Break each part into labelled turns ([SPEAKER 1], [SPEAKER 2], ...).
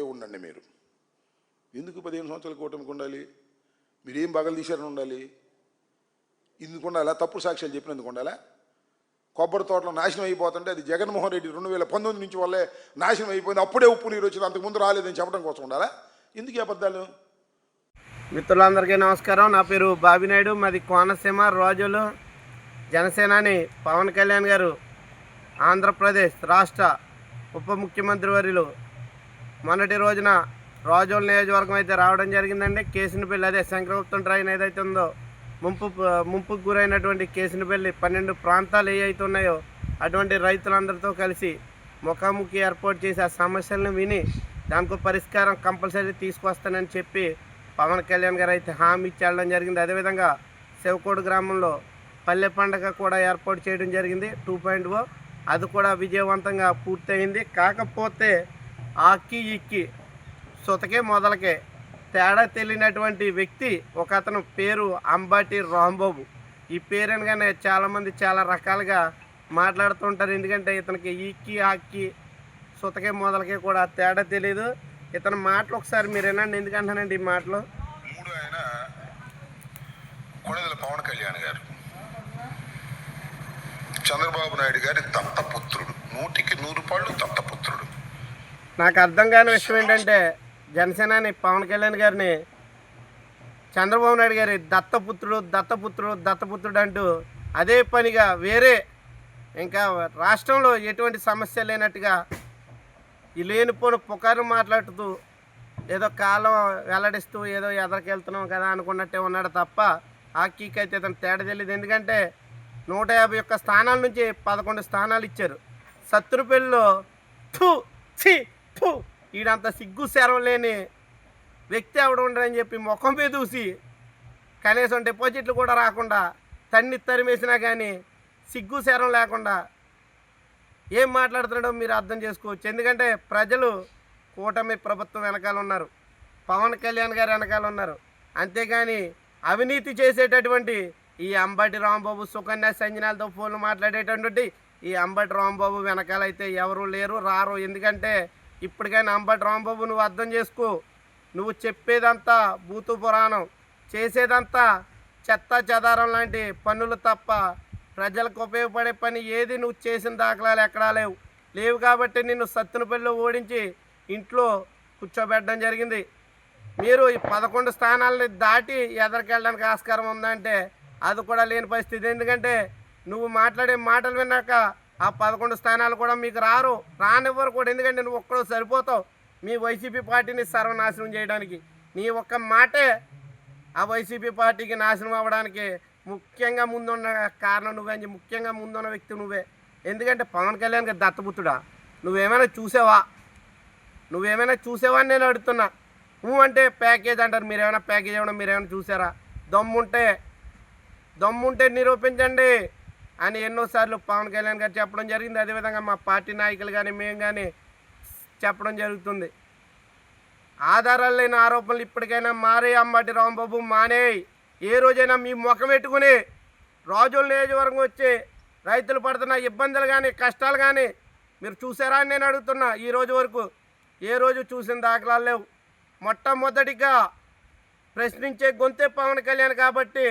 [SPEAKER 1] ఉండండి మీరు. ఎందుకు పదిహేను సంవత్సరాల కూటమికి ఉండాలి? మీరు ఏం తీశారని ఉండాలి? ఎందుకు ఉండాలా తప్పుడు సాక్ష్యాలు చెప్పినందుకు ఉండాలా? కొబ్బరి తోటలో నాశనం అయిపోతుంటే అది జగన్మోహన్ రెడ్డి రెండు వేల పంతొమ్మిది నుంచి వల్లే నాశనం అయిపోయింది. అప్పుడే ఉప్పు నీరు వచ్చింది అంతకుముందు రాలేదని చెప్పడం కోసం ఉండాలా? ఎందుకు అబద్ధాలు?
[SPEAKER 2] మిత్రులందరికీ నమస్కారం. నా పేరు బాబినాయుడు మాది కోనసీమ రోజులు. జనసేనాని పవన్ కళ్యాణ్ గారు ఆంధ్రప్రదేశ్ రాష్ట్ర ఉప ముఖ్యమంత్రి వర్యులు మొన్నటి రోజున రాజోల్ నియోజకవర్గం అయితే రావడం జరిగిందండి. కేసునిపల్లి అదే శంకరగుప్తం ట్రైన్ ఏదైతే ఉందో ముంపు ముంపుకు గురైనటువంటి కేసునిపల్లి పన్నెండు ప్రాంతాలు ఏవైతే ఉన్నాయో అటువంటి రైతులందరితో కలిసి ముఖాముఖి ఏర్పాటు చేసి ఆ సమస్యలను విని దానికి పరిష్కారం కంపల్సరీ తీసుకొస్తానని చెప్పి పవన్ కళ్యాణ్ గారు అయితే హామీ ఇచ్చేయడం జరిగింది. అదేవిధంగా శివకోడు గ్రామంలో పల్లె పండగ కూడా ఏర్పాటు చేయడం జరిగింది. టూ పాయింట్ ఓ అది కూడా విజయవంతంగా పూర్తయింది. కాకపోతే ఆక్కి ఇక్కి సుతకే మొదలకే తేడా తెలియనటువంటి వ్యక్తి ఒక అతను పేరు అంబాటి రాంబాబు. ఈ పేరు అనగానే చాలామంది చాలా రకాలుగా మాట్లాడుతుంటారు. ఎందుకంటే ఇతనికి ఈక్కి ఆక్కి సుతకే మొదలకే కూడా తేడా తెలియదు ఇతని మాటలు ఒకసారి మీరు వినండి. ఎందుకంటానండి ఈ మాటలు?
[SPEAKER 1] మూడు ఆయన కొణిదల పవన్ కళ్యాణ్ గారు. చంద్రబాబు నాయుడు గారి దత్తపుత్రుడు. నూటికి నూరు పాళ్ళు దత్తపుత్రుడు.
[SPEAKER 2] నాకు అర్థం కాని విషయం ఏంటంటే జనసేనాని పవన్ కళ్యాణ్ గారిని చంద్రబాబు నాయుడు గారి దత్తపుత్రుడు దత్తపుత్రుడు దత్తపుత్రుడు అంటూ అదే పనిగా వేరే ఇంకా రాష్ట్రంలో ఎటువంటి సమస్య లేనట్టుగా ఈ లేనిపోని పుకారు మాట్లాడుతూ ఏదో కాలం వెల్లడిస్తూ ఏదో ఎదరికెళ్తున్నాం కదా అనుకున్నట్టే ఉన్నాడు తప్ప హాకీకి అయితే ఇతను తేడా తెలియదు ఎందుకంటే నూట యాభై ఒక్క స్థానాల నుంచి పదకొండు స్థానాలు ఇచ్చారు. సత్తురుపల్లిలో థూ ఛీ ఈడంత సిగ్గు శరం లేని వ్యక్తి ఎవడు ఉండరని చెప్పి ముఖం మీద చూసి కనీసం డిపాజిట్లు కూడా రాకుండా తన్ని తరిమేసినా కానీ సిగ్గు శరం లేకుండా ఏం మాట్లాడుతున్నాడో మీరు అర్థం చేసుకోవచ్చు. ఎందుకంటే ప్రజలు కూటమి ప్రభుత్వం వెనకాల ఉన్నారు. పవన్ కళ్యాణ్ గారు వెనకాల ఉన్నారు. అంతేగాని అవినీతి చేసేటటువంటి ఈ అంబటి రాంబాబు సుకన్య సంజనాలతో ఫోన్లు మాట్లాడేటటువంటి ఈ అంబటి రాంబాబు వెనకాలైతే ఎవరు లేరు రారు. ఎందుకంటే ఇప్పటికైనా అంబటి రాంబాబు నువ్వు అర్థం చేసుకో. నువ్వు చెప్పేదంతా భూతు పురాణం. చేసేదంతా చెత్త చెదారం లాంటి పనులు తప్ప ప్రజలకు ఉపయోగపడే పని ఏది? నువ్వు చేసిన దాఖలాలు ఎక్కడా లేవు. లేవు కాబట్టి నిన్ను సత్తునపల్లిలో ఓడించి ఇంట్లో కూర్చోబెట్టడం జరిగింది. మీరు ఈ పదకొండు స్థానాలని దాటి ఎదరికెళ్ళడానికి ఆస్కారం ఉందంటే అది కూడా లేని పరిస్థితి. ఎందుకంటే నువ్వు మాట్లాడే మాటలు విన్నాక ఆ పదకొండు స్థానాలు కూడా మీకు రారు రానివ్వరు కూడా. ఎందుకంటే నువ్వు ఒక్కడో సరిపోతావు మీ వైసీపీ పార్టీని సర్వనాశనం చేయడానికి. నీ ఒక్క మాటే ఆ వైసీపీ పార్టీకి నాశనం అవ్వడానికి ముఖ్యంగా ముందున్న కారణం నువ్వే ముఖ్యంగా ముందున్న వ్యక్తి నువ్వే. ఎందుకంటే పవన్ కళ్యాణ్ గారి దత్తపుత్రుడా. నువ్వేమైనా చూసావా? నువ్వేమైనా చూసావా అని నేను అడుగుతున్నా. నువ్వు అంటే ప్యాకేజ్ అంటారు. మీరు ఏమైనా ప్యాకేజ్ ఇవ్వడం మీరు ఏమైనా చూసారా? దమ్ముంటే దమ్ముంటే నిరూపించండి. అని ఎన్నోసార్లు పవన్ కళ్యాణ్ గారు చెప్పడం జరిగింది. అదేవిధంగా మా పార్టీ నాయకులు కానీ మేము కానీ చెప్పడం జరుగుతుంది. ఆధారాలు లేని ఆరోపణలు ఇప్పటికైనా మారే అంబటి రాంబాబు మానే. ఏ రోజైనా మీ ముఖం పెట్టుకుని రాజుల నియోజకవర్గం వచ్చి రైతులు పడుతున్న ఇబ్బందులు కానీ కష్టాలు కానీ మీరు చూసారా అని నేను అడుగుతున్నా ఈ రోజు వరకు. ఏ రోజు చూసిన దాఖలాలు లేవు. మొట్టమొదటిగా ప్రశ్నించే గొంతే పవన్ కళ్యాణ్ కాబట్టి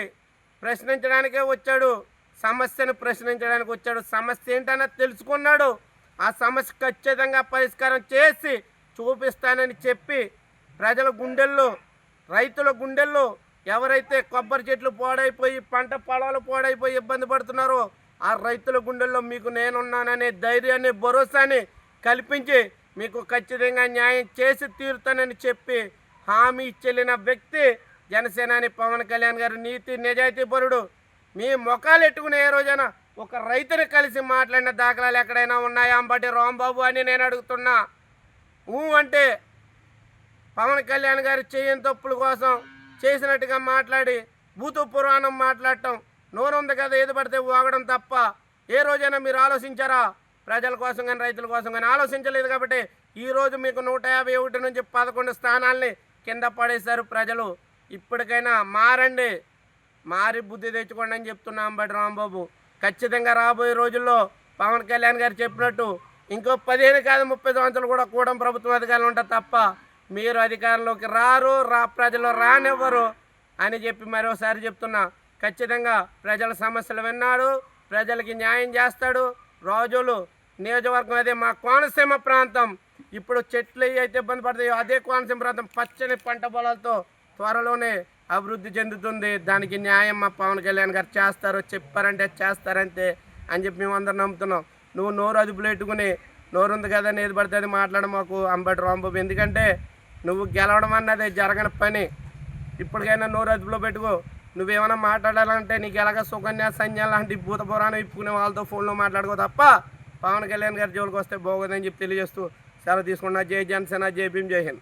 [SPEAKER 2] ప్రశ్నించడానికే వచ్చాడు సమస్యను ప్రశ్నించడానికి వచ్చాడు. సమస్య ఏంటన్నది తెలుసుకున్నాడు. ఆ సమస్య ఖచ్చితంగా పరిష్కారం చేసి చూపిస్తానని చెప్పి ప్రజల గుండెల్లో రైతుల గుండెల్లో ఎవరైతే కొబ్బరి చెట్లు పాడైపోయి పంట పొలాలు పాడైపోయి ఇబ్బంది పడుతున్నారో ఆ రైతుల గుండెల్లో మీకు నేనున్నాననే ధైర్యాన్ని భరోసాని కల్పించి మీకు ఖచ్చితంగా న్యాయం చేసి తీరుతానని చెప్పి హామీ ఇచ్చెళ్ళిన వ్యక్తి జనసేనాని పవన్ కళ్యాణ్ గారు నీతి నిజాయితీ పరుడు మీ ముఖాలు ఎట్టుకునే ఏ రోజైనా ఒక రైతుని కలిసి మాట్లాడిన దాఖలాలు ఎక్కడైనా ఉన్నాయా? అంబటి రాంబాబు అని నేను అడుగుతున్నా. ఊ అంటే పవన్ కళ్యాణ్ గారు చేయని తప్పుల కోసం చేసినట్టుగా మాట్లాడి భూత పురాణం మాట్లాడటం. నోరుంది కదా ఏది పడితే వాగడం తప్ప. ఏ రోజైనా మీరు ఆలోచించారా? ప్రజల కోసం కానీ రైతుల కోసం కానీ ఆలోచించలేదు కాబట్టి ఈ రోజు మీకు నూట యాభై ఒకటి నుంచి పదకొండు స్థానాల్ని కింద పడేశారు ప్రజలు. ఇప్పటికైనా మారండి. మారి బుద్ధి తెచ్చుకోండి అని చెప్తున్నాం బట్టి రాంబాబు. ఖచ్చితంగా రాబోయే రోజుల్లో పవన్ కళ్యాణ్ గారు చెప్పినట్టు ఇంకో పదిహేను కాదు ముప్పై సంవత్సరాలు కూడా కూడం ప్రభుత్వం అధికారులు ఉంటారు తప్ప మీరు అధికారంలోకి రారు రా ప్రజలు రానివ్వరు అని చెప్పి మరోసారి చెప్తున్నా. ఖచ్చితంగా ప్రజల సమస్యలు విన్నాడు ప్రజలకి న్యాయం చేస్తాడు. రోజులు నియోజకవర్గం అదే మా కోనసీమ ప్రాంతం. ఇప్పుడు చెట్లు అయితే ఇబ్బంది పడతాయో అదే కోనసీమ ప్రాంతం పచ్చని పంట పొలాలతో త్వరలోనే అభివృద్ధి చెందుతుంది. దానికి న్యాయం మా పవన్ కళ్యాణ్ గారు చేస్తారు చెప్పారంటే చేస్తారంతే అని చెప్పి మేము అందరం నమ్ముతున్నాం. నువ్వు నోరు అదుపులో పెట్టుకుని నోరు ఉంది కదా అని ఏది పడితే అది మాట్లాడ మాకు అంబటి రాంబాబు. ఎందుకంటే నువ్వు గెలవడం అన్నది జరగని పని. ఇప్పటికైనా నోరు అదుపులో పెట్టుకో. నువ్వేమైనా మాట్లాడాలంటే నీకు ఎలాగ సుకన్య సంధ్య లాంటి భూత పురాణం ఇప్పుకునే వాళ్ళతో ఫోన్లో మాట్లాడుకో తప్ప పవన్ కళ్యాణ్ గారి జోలికి వస్తే బాగోదని చెప్పి తెలియజేస్తూ సెలవు తీసుకున్నా. జై జనసేన జై భీమ్ జై హింద్.